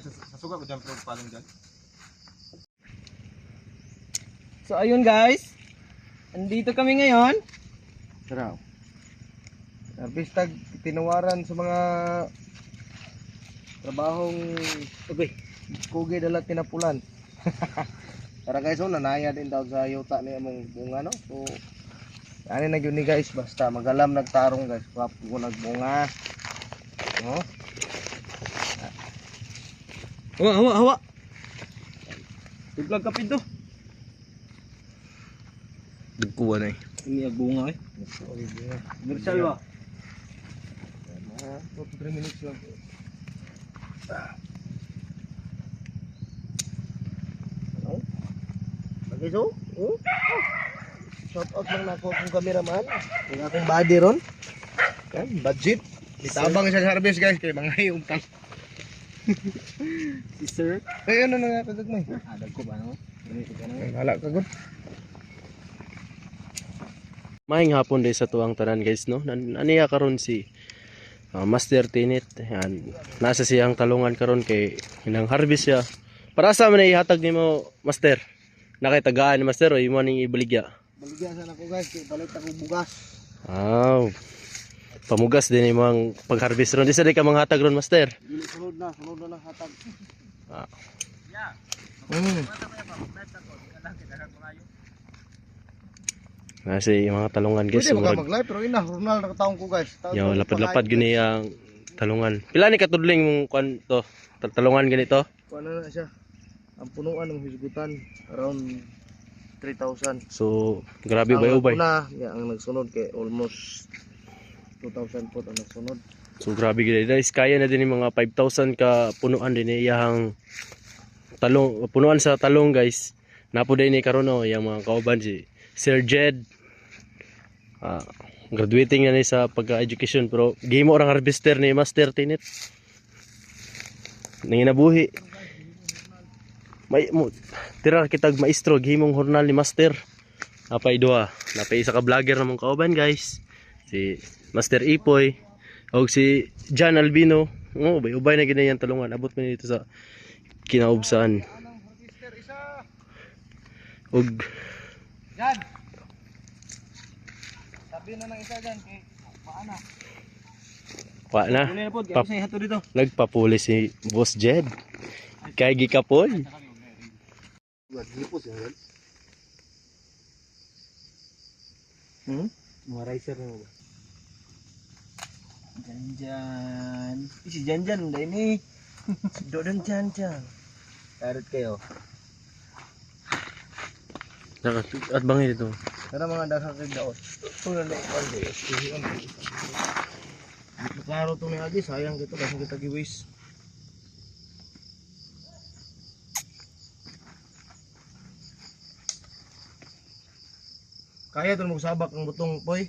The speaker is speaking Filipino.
Sa, suga ko dyan, pero palong dyan. So ayun guys. Andito kami ngayon. Sarap. Arbistag tinawaran sa mga trabahong Okay. kugi dala tinapulan. Para guys, oh, nanaya din daw sa yuta ni among bunga, no? So, ano na ni guys, basta magalam nagtarong guys. Wapo ko nagbunga. No? Hawa, hawa, hawa. Tuglag ka pito. Dugkuha na eh. Ini bunga eh. Mersal ba? Mga 2 to 3 minutes lang. Okay, so? Oh? Shout out lang na ako akong cameraman. Yung akong body ron. Yan, budget. Itabang sa harvest guys. Kaya mga yung tang. Si sir. Eh, ano na nga kagagmay? Adag ko ba no? Ganito ka na. Ay, Hala ka good. Maayong hapon din sa tuwang tanan guys no. Nan aniya karon si uh, Master Tinit. Yan. Nasa siyang talungan karon kay inang harvest siya. Para sa man ihatag nimo Master? Nakitagaan ni Master o imo ning ibaligya. Baligyan sana ako guys. Kaya palit ako bugas. Aw. Pamugas din imo ang pag-harvest ron. Di sa di ka manghatag ron Master. Sunod na. Sunod na lang hatag. Ah. Hmm. Nasa yung mga talungan guys. Pwede Yung murag- mag-live pero ina, Ronald nakataong ko guys. Taon Yo, lapad-lapad gini ang talungan. Pila ni katudling mong kwan to? Tal- Talungan ganito? Kuha na na siya. Ang punuan ng hisgutan around 3,000. So, grabe ba ubay? una, ya, ang nagsunod kay almost 2,000 po ang nagsunod. So grabe gid guys, kaya na din yung mga 5,000 ka punuan din iyang talong punuan sa talong guys. Napo din ni karon oh, yung mga kauban si Sir Jed. Ah, graduating na ni sa pagka-education pero gimo orang harvester ni Master Tinit. Nanginabuhi. May mo tira kitag maestro gimong hornal ni Master. Napay duha. Napay isa ka vlogger namong kauban guys. Si Master Ipoy og si John Albino oh bay ubay na gina yan talungan abot man dito sa kinaubsan og Yan! Sabi na ng isa dyan kay paana. wa na? Pap- nagpapuli si Boss Jed kay gikapoy. Hmm? Mga ricer na ba? Janjan. Eh, Si Janjan udah ini. Dodon dyan dyan. Karit kayo. at bangi dito Sana mga dasal kay daot. Ito na na ikon ko. Klaro to ni Agi, sayang gitu kasi kita giwis. Kaya to mo sabak ang butong poy.